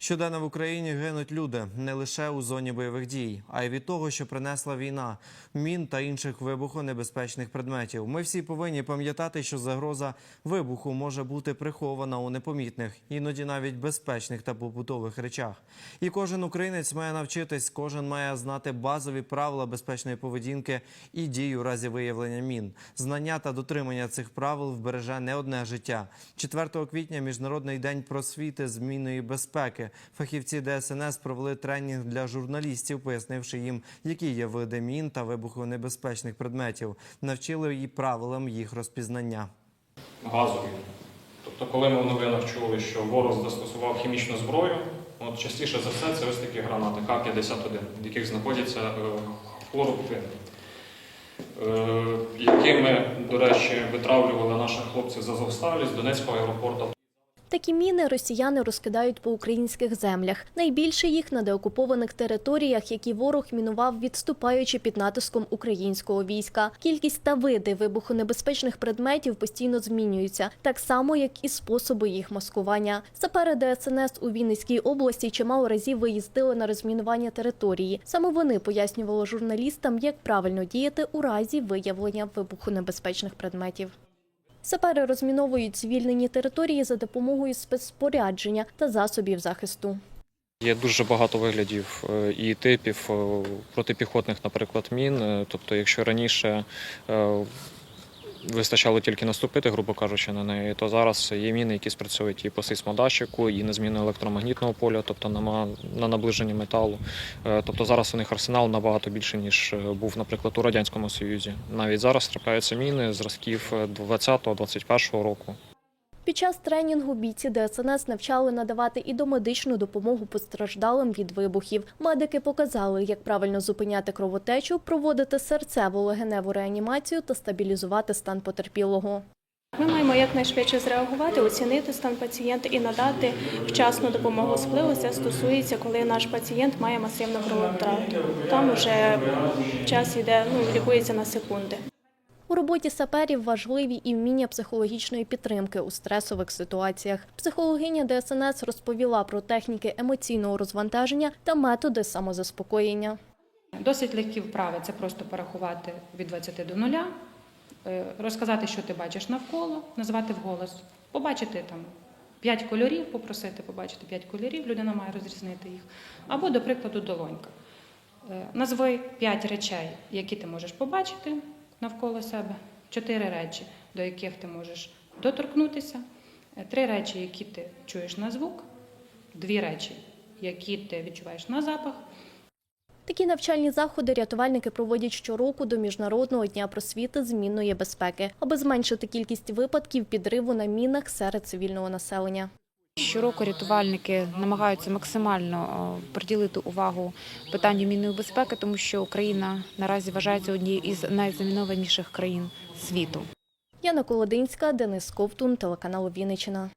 Щоденно в Україні гинуть люди не лише у зоні бойових дій, а й від того, що принесла війна, мін та інших вибухонебезпечних предметів. Ми всі повинні пам'ятати, що загроза вибуху може бути прихована у непомітних, іноді навіть безпечних та побутових речах. І кожен українець має навчитись, кожен має знати базові правила безпечної поведінки і дій у разі виявлення мін. Знання та дотримання цих правил вбереже не одне життя. 4 квітня міжнародний день просвіти з мінної Фахівці ДСНС провели тренінг для журналістів, пояснивши їм, які є види мін та вибухонебезпечних предметів. Навчили і правилам їх розпізнання. газові. Тобто, коли ми в новинах чули, що ворог застосував хімічну зброю, от частіше за все це ось такі гранати К-51, в яких знаходяться е, хлороплин, е, які ми, до речі, витравлювали наших хлопців з Азовсталі, з Донецького аеропорту. Такі міни росіяни розкидають по українських землях. Найбільше їх на деокупованих територіях, які ворог мінував, відступаючи під натиском українського війська. Кількість та види вибухонебезпечних предметів постійно змінюються, так само як і способи їх маскування. Сапери ДСНС у Вінницькій області чимало разів виїздили на розмінування території. Саме вони пояснювали журналістам, як правильно діяти у разі виявлення вибухонебезпечних предметів. Сапери розміновують звільнені території за допомогою спецспорядження та засобів захисту. Є дуже багато виглядів е, і типів е, протипіхотних, наприклад, мін. Е, Тобто, якщо раніше вистачало тільки наступити, грубо кажучи, на неї, то зараз є міни, які спрацьовують і по сейсмодатчику, і на зміну електромагнітного поля, тобто на, на наближення металу. Е, Тобто зараз у них арсенал набагато більше, ніж е, був, наприклад, у Радянському Союзі. Навіть зараз трапляються міни зразків 20-21 року. Під час тренінгу бійці ДСНС навчали надавати і домедичну допомогу постраждалим від вибухів. Медики показали, як правильно зупиняти кровотечу, проводити серцево-легеневу реанімацію та стабілізувати стан потерпілого. Ми маємо якнайшвидше зреагувати, оцінити стан пацієнта і надати вчасну допомогу. Особливо це стосується, коли наш пацієнт має масивну крововтрату. Там вже час йде, ну лікується на секунди. У роботі саперів важливі і вміння психологічної підтримки у стресових ситуаціях. Психологиня ДСНС розповіла про техніки емоційного розвантаження та методи самозаспокоєння. Досить легкі вправи це просто порахувати від 20 до 0, е, розказати, що ти бачиш навколо, назвати вголос, побачити там 5 кольорів, попросити побачити 5 кольорів, людина має розрізнити їх. Або, до прикладу, долонька. Е, Назви 5 речей, які ти можеш побачити навколо себе, 4 речі, до яких ти можеш доторкнутися, 3 речі, які ти чуєш на звук, 2 речі, які ти відчуваєш на запах. Такі навчальні заходи рятувальники проводять щороку до міжнародного дня просвіти змінної безпеки, аби зменшити кількість випадків підриву на мінах серед цивільного населення. Щороку рятувальники намагаються максимально приділити увагу питанню мінної безпеки, тому що Україна наразі вважається однією із найзамінованіших країн світу. Яна Колодинська, Денис Ковтун, телеканал Вінниччина.